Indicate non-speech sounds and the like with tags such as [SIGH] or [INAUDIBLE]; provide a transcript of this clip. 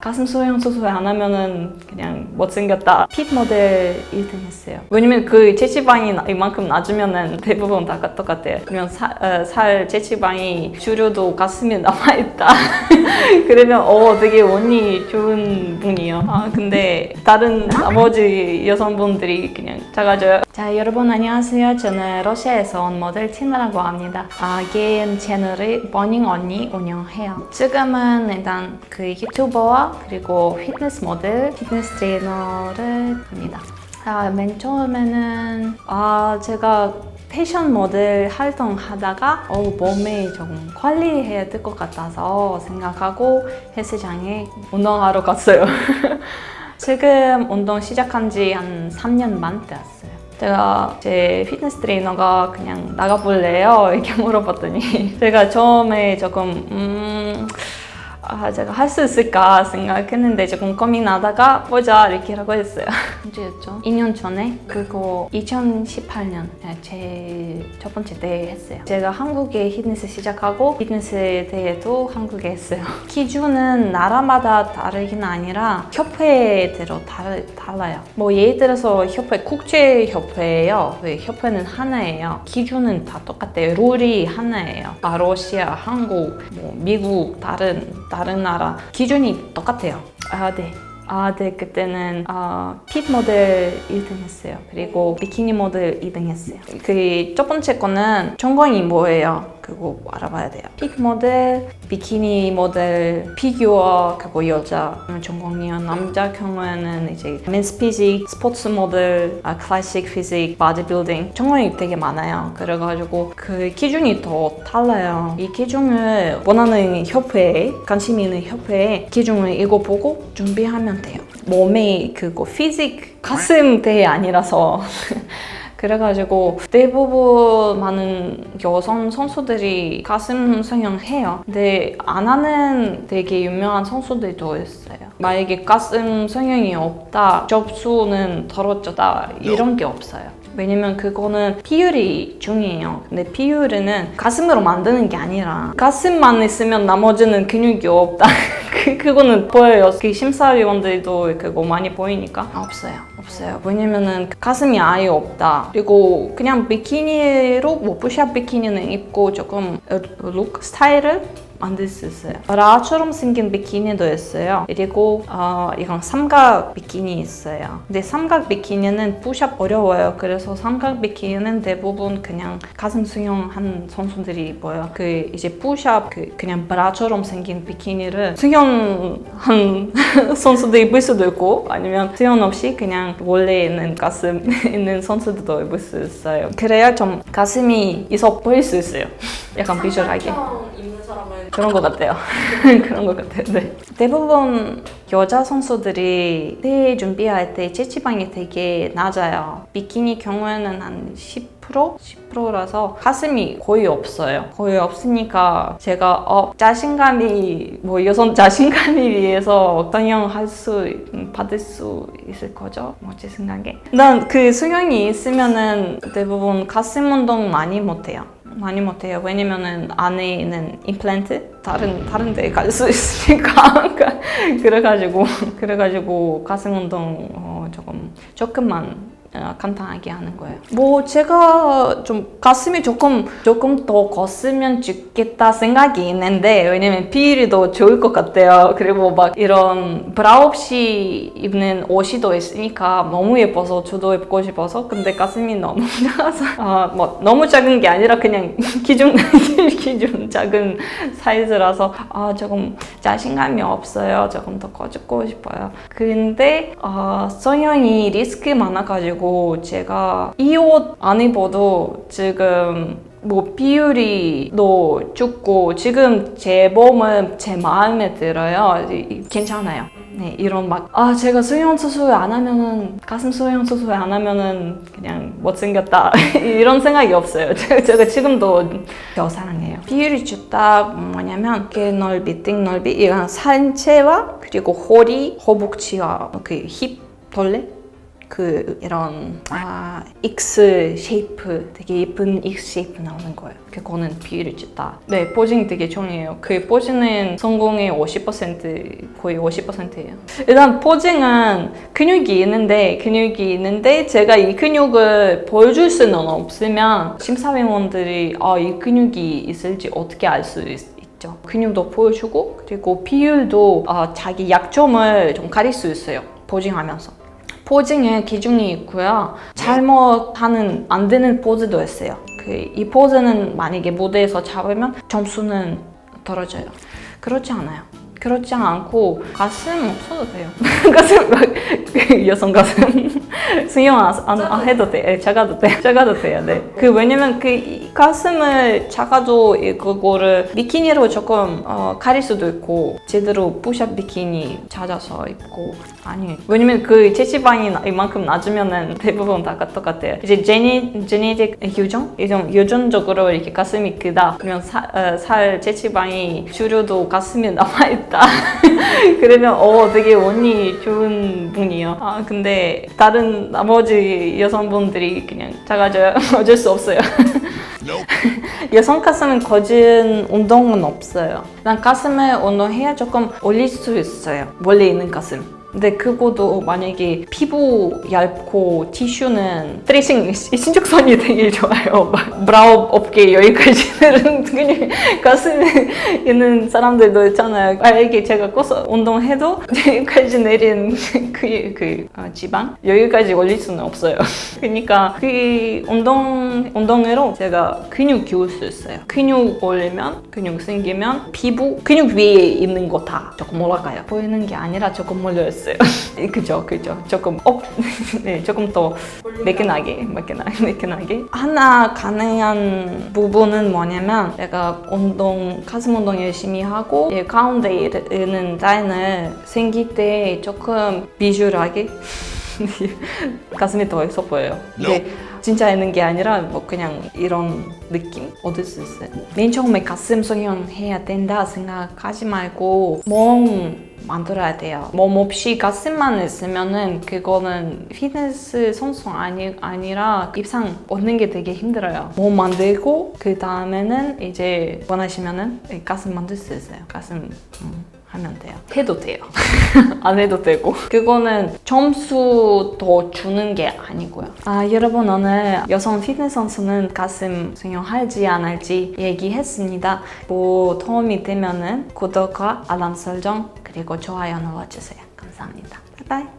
가슴 수영 수술 안 하면은 그냥 못생겼다. 핏 모델 1등 했어요. 왜냐면 그 체지방이 나- 이만큼 낮으면은 대부분 다 똑같아요. 그러면 사- 어, 살 체지방이 줄여도 가슴이 남아있다. [LAUGHS] 그러면 어 되게 운이 좋은 분이요. 아 근데 다른 나머지 여성분들이 그냥 작아져요. 자 여러분 안녕하세요. 저는 러시아에서 온 모델 티나라고 합니다. 아 개인 채널을 버닝 언니 운영해요. 지금은 일단 그 유튜버와 그리고 피트니스 모델, 피트니스 트레이너를 합니다. 아, 맨 처음에는 아 제가 패션 모델 활동하다가 어, 몸에 좀 관리해야 될 것 같아서 생각하고 헬스장에 운동하러 갔어요. [LAUGHS] 지금 운동 시작한 지 한 3년 반 되었어요. 제가 제 피트니스 트레이너가 그냥 나가볼래요? [LAUGHS] 이렇게 물어봤더니 제가 처음에 조금 음... 아, 제가 할 수 있을까 생각했는데 조금 고민하다가 보자 이렇게 라고 했어요. [LAUGHS] 언제였죠? 2년 전에 그거 2018년 제 첫 번째 대회 했어요. 제가 한국에 피트니스 시작하고 피트니스 대회도 한국에 했어요. [LAUGHS] 기준은 나라마다 다르긴 아니라 협회대로 달, 달라요. 뭐 예를 들어서 협회 국제협회예요. 왜 협회는 하나예요. 기준은 다 똑같아요. 룰이 하나예요. 아, 러시아, 한국, 뭐 미국 다른 다른 나라 기준이 똑같아요. 아 네. 아, 네, 그때는 아, 핏 모델 1등 했어요. 그리고 비키니 모델 2등 했어요. 그 첫 번째 거는 전공이 뭐예요? 그거 알아봐야 돼요. 핏 모델, 비키니 모델, 피규어, 그거 여자 전공이요. 남자 경우에는 이제 맨스 피직, 스포츠 모델, 아, 클래식 피직, 바디빌딩 전공이 되게 많아요. 그래가지고 그 기준이 더 달라요. 이 기준을 원하는 협회에 관심 있는 협회에 기준을 읽어보고 준비하면 돼요. 몸에 그거 피직 가슴 대회 아니라서 [LAUGHS] 그래가지고 대부분 많은 여성 선수들이 가슴 성형 해요. 근데 안 하는 되게 유명한 선수들도 있어요. 만약에 가슴 성형이 없다, 접수는 떨어졌다 이런 게 없어요. 왜냐면 그거는 비율이 중요해요. 근데 비율은 가슴으로 만드는 게 아니라 가슴만 있으면 나머지는 근육이 없다. [LAUGHS] 그, 그거는 보여요. 그 심사위원들도 그거 많이 보이니까 없어요. 없어요. 왜냐면은 가슴이 아예 없다. 그리고 그냥 비키니로 뭐 푸시업 비키니는 입고 조금 룩 스타일을 만들 수 있어요. 라처럼 생긴 비키니도 있어요. 그리고 어, 이건 삼각 비키니 있어요. 근데 삼각 비키니는 푸샵 어려워요. 그래서 삼각 비키니는 대부분 그냥 가슴 수영한 선수들이 입어요. 그 이제 푸샵 그 그냥 브라처럼 생긴 비키니를 수영한 [LAUGHS] 선수도 입을 수도 있고 아니면 수영 없이 그냥 원래 있는 가슴 [LAUGHS] 있는 선수들도 입을 수 있어요. 그래야 좀 가슴이 있어 보일 수 있어요. [LAUGHS] 약간 비주얼하게. 그런 것 같아요. [LAUGHS] 그런 것 같아요. 네. 대부분 여자 선수들이 대회 준비할 때 체지방이 되게 낮아요. 비키니 경우에는 한 10%? 10%라서 가슴이 거의 없어요. 거의 없으니까 제가 어, 자신감이 뭐 여성 자신감이 위해서 성형할 수 받을 수 있을 거죠. 뭐제 생각에. 난 그 수영이 있으면은 대부분 가슴 운동 많이 못해요. 많이 못해요. 왜냐면은 안에 있는 임플란트 다른 다른 데 갈 수 [LAUGHS] 있으니까 그래가지고 그래가지고 가슴 운동 어, 조금 조금만 어, 간단하게 하는 거예요. 뭐 제가 좀 가슴이 조금 조금 더 컸으면 좋겠다 생각이 있는데 왜냐면 비율이 더 좋을 것 같아요. 그리고 막 이런 브라 없이 입는 옷이 더 있으니까 너무 예뻐서 저도 입고 싶어서 근데 가슴이 너무 [LAUGHS] 작아서 아 뭐 너무 작은 게 아니라 그냥 [LAUGHS] 기준 기준 [LAUGHS] 작은 사이즈라서 아 조금 자신감이 없어요. 조금 더 커지고 싶어요. 근데 어, 성형이 리스크 많아가지고 제가 이 옷 안 입어도 지금 뭐 비율이 더 죽고 지금 제 몸은 제 마음에 들어요. 괜찮아요. 네, 이런 막, 아, 제가 수영 수술 안 하면은, 가슴 수영 수술 안 하면은 그냥 못생겼다. [LAUGHS] 이런 생각이 없어요. [LAUGHS] 제가, 지금도 저 사랑해요. 비율이 좋다, 뭐냐면, 게 넓이, 등 넓이, 이건 상체와 그리고 허리, 허벅지와 그 힙, 돌레? 그 이런 아 X 쉐이프 되게 예쁜 X 쉐이프 나오는 거예요. 그거는 비율이 좋다. 네, 포징 되게 중요해요. 그 포징은 성공의 50% 거의 50%예요. 일단 포징은 근육이 있는데 근육이 있는데 제가 이 근육을 보여줄 수는 없으면 심사위원들이 아, 이 근육이 있을지 어떻게 알 수 있죠. 근육도 보여주고 그리고 비율도 아, 자기 약점을 좀 가릴 수 있어요. 포징하면서. 포징에 기준이 있고요. 잘못하는 안 되는 포즈도 있어요. 그 이 포즈는 만약에 무대에서 잡으면 점수는 떨어져요. 그렇지 않아요. 그렇지 않고 가슴 없어도 돼요. [LAUGHS] 가슴 막 여성 가슴 [LAUGHS] 수영 안, 안, 안 해도 돼. 예, 작아도 돼. [LAUGHS] 작아도 돼요. 네. 그 왜냐면 그이 가슴을 작아도 이 그거를 비키니로 조금 어, 가릴 수도 있고 제대로 푸샵 비키니 찾아서 입고 아니 왜냐면 그 체지방이 나- 이만큼 낮으면은 대부분 다 똑같아요. 이제 제니 제네틱 유전 이좀 유전적으로 이렇게 가슴이 크다 그러면 사, 어, 살 체지방이 주류도 가슴에 남아 있다. [LAUGHS] 그러면 어 되게 원이 좋은 분이요. 아 근데 다른 나머지 여성분들이 그냥 작아져요. [LAUGHS] 어쩔 수 없어요. [LAUGHS] 여성 가슴은 거진 운동은 없어요. 난 가슴을 운동해야 조금 올릴 수 있어요. 원래 있는 가슴. 근데 그거도 만약에 피부 얇고 티슈는 트레이싱 신축선이 되게 좋아요. [LAUGHS] 막 브라우 어깨 여기까지는 [LAUGHS] 그냥 가슴에 있는 사람들도 있잖아요. 아, 이게 제가 꺼서 운동해도 [LAUGHS] 여기까지 내린 그, 그 아, 지방 여기까지 올릴 수는 없어요. 그러니까 그 운동 운동으로 제가 근육 키울 수 있어요. 근육 올리면 근육 생기면 피부 근육 위에 있는 거 다 조금 올라가요. 보이는 게 아니라 조금 몰려 있어요. [LAUGHS] 그죠, 그죠. 조금 업, [LAUGHS] 네, 조금 더 매끈하게, 매끈하게, [LAUGHS] 매끈하게. 하나 가능한 부분은 뭐냐면 내가 운동, 가슴 운동 열심히 하고 이 가운데 있는 라인을 생길 때 조금 비주얼하게 가슴이 더 있어 보여요. 근데 진짜 있는 게 아니라 뭐 그냥 이런 느낌 얻을 수 있어요. 맨 처음에 가슴 성형 해야 된다 생각하지 말고 몸 만들어야 돼요. 몸 없이 가슴만 있으면은 그거는 피트니스 선수 아니 아니라 입상 얻는 게 되게 힘들어요. 몸 만들고 그 다음에는 이제 원하시면은 가슴 만들 수 있어요. 가슴 음, 하면 돼요. 해도 돼요. [LAUGHS] 안 해도 되고. 그거는 점수 더 주는 게 아니고요. 아, 여러분 오늘 여성 피트니스 선수는 가슴 성형할지 안 할지 얘기했습니다. 뭐 도움이 되면은 구독과 알람 설정 그리고 좋아요 눌러주세요. 감사합니다. 바이바이.